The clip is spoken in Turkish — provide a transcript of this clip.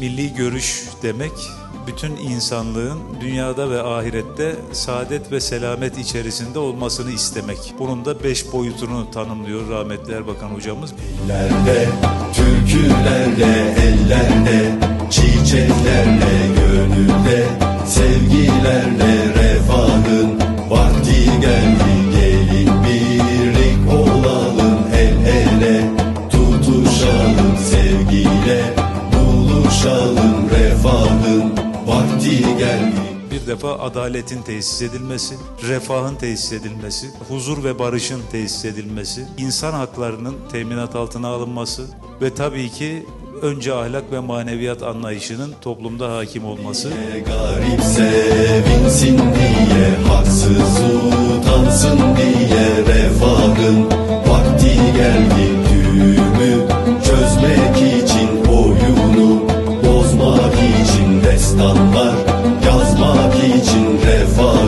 milli görüş demek bütün insanlığın dünyada ve ahirette saadet ve selamet içerisinde olmasını istemek. Bunun da beş boyutunu tanımlıyor rahmetli Erbakan hocamız. Ellerde, türkülerle, ellerde, çiçeklerle, gönülde, sevgilerle, geldi. Bir defa adaletin tesis edilmesi, refahın tesis edilmesi, huzur ve barışın tesis edilmesi, insan haklarının teminat altına alınması ve tabii ki önce ahlak ve maneviyat anlayışının toplumda hakim olması. Garip sevinsin diye, haksız utansın diye için reva